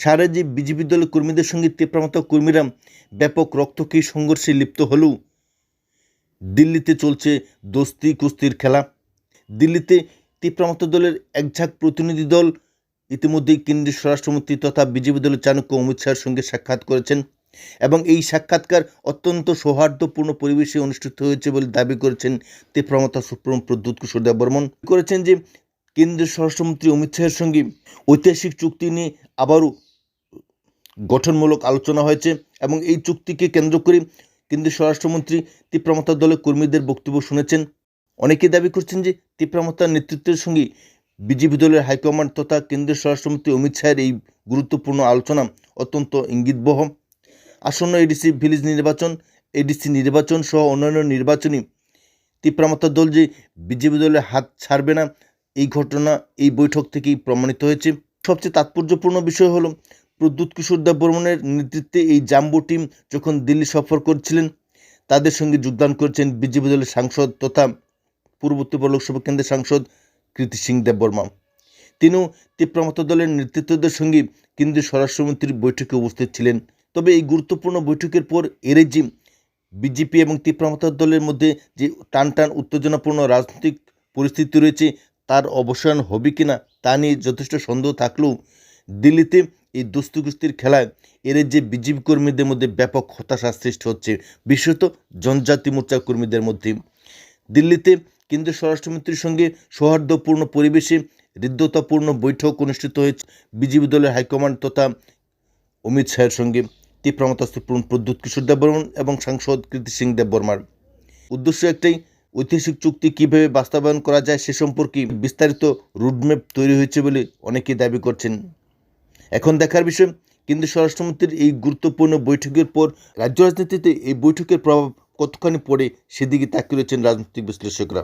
সারাজি BJP দলের কর্মীদের সঙ্গে তীব্রমতা কর্মীরা ব্যাপক রক্তক্ষয়ী সংঘর্ষে লিপ্ত হলেও দিল্লিতে চলছে দোস্তি কুস্তির খেলা। দিল্লিতে তীব্রমতা দলের একঝাঁক প্রতিনিধি দল ইতিমধ্যেই কেন্দ্রীয় স্বরাষ্ট্রমন্ত্রী তথা বিজেপি দলের চাণক্য অমিত শাহের সঙ্গে সাক্ষাৎ করেছেন এবং এই সাক্ষাৎকার অত্যন্ত সৌহার্দ্যপূর্ণ পরিবেশে অনুষ্ঠিত হয়েছে বলে দাবি করেছেন তীব্রমতা সুপ্রম প্রদ্যুৎ কিশোর দেব বর্মন। করেছেন যে, কেন্দ্রীয় স্বরাষ্ট্রমন্ত্রী অমিত শাহের সঙ্গে ঐতিহাসিক চুক্তি নিয়ে আবারও গঠনমূলক আলোচনা হয়েছে এবং এই চুক্তিকে কেন্দ্র করে কেন্দ্রীয় স্বরাষ্ট্রমন্ত্রী তীব্রমতা দলের কর্মীদের বক্তব্য শুনেছেন। অনেকে দাবি করছেন যে তীব্রমতার নেতৃত্বের সঙ্গে বিজেপি দলের হাইকমান্ড তথা কেন্দ্রীয় স্বরাষ্ট্রমন্ত্রী অমিত শাহের এই গুরুত্বপূর্ণ আলোচনা অত্যন্ত ইঙ্গিতবহ। আসন্ন এডিসি ভিলেজ নির্বাচন, এডিসি নির্বাচন সহ অন্যান্য নির্বাচনী তীব্রমতা দল যে বিজেপি দলের হাত ছাড়বে না, এই ঘটনা এই বৈঠক থেকেই প্রমাণিত হয়েছে। সবচেয়ে তাৎপর্যপূর্ণ বিষয় হলো প্রদ্যুৎ কিশোর দেব বর্মনের নেতৃত্বে এই জাম্বো টিম যখন দিল্লি সফর করছিলেন, তাদের সঙ্গে যোগদান করেছেন বিজেপি দলের সাংসদ তথা পূর্ব পূর্ববর্তী লোকসভা কেন্দ্রের সাংসদ কৃতি সিং দেববর্মা। তিনিও তীব্রমতা দলের নেতৃত্বদের সঙ্গে কেন্দ্রীয় স্বরাষ্ট্রমন্ত্রীর বৈঠকে উপস্থিত ছিলেন। তবে এই গুরুত্বপূর্ণ বৈঠকের পর এরে যে বিজেপি এবং তীব্রমতা দলের মধ্যে যে টান টান উত্তেজনাপূর্ণ রাজনৈতিক পরিস্থিতি রয়েছে, তার অবসান হবে কিনা তা নিয়ে যথেষ্ট সন্দেহ থাকলেও দিল্লিতে এই দুস্তুকুস্তির খেলায় এর যে বিজেপি কর্মীদের মধ্যে ব্যাপক হতাশা সৃষ্টি হচ্ছে, বিশেষত জনজাতি মোর্চার কর্মীদের মধ্যে। দিল্লিতে কেন্দ্রীয় স্বরাষ্ট্রমন্ত্রীর সঙ্গে সৌহার্দ্যপূর্ণ পরিবেশে হৃদ্যতাপূর্ণ বৈঠক অনুষ্ঠিত হয়েছে বিজেপি দলের হাইকমান্ড তথা অমিত শাহের সঙ্গে। তীব্রমতা সুপ্রিম প্রদ্যুৎ কিশোর দেববর্মন এবং সাংসদ কৃতি সিং দেববর্মার উদ্দেশ্য একটাই, ঐতিহাসিক চুক্তি কীভাবে বাস্তবায়ন করা যায় সে সম্পর্কে বিস্তারিত রুটম্যাপ তৈরি হয়েছে বলে অনেকেই দাবি করছেন। এখন দেখার বিষয় কিন্তু স্বরাষ্ট্রমন্ত্রীর এই গুরুত্বপূর্ণ বৈঠকের পর রাজ্য রাজনীতিতে এই বৈঠকের প্রভাব কতখানি পড়ে সেদিকে তাকিয়ে রয়েছেন রাজনৈতিক বিশ্লেষকরা।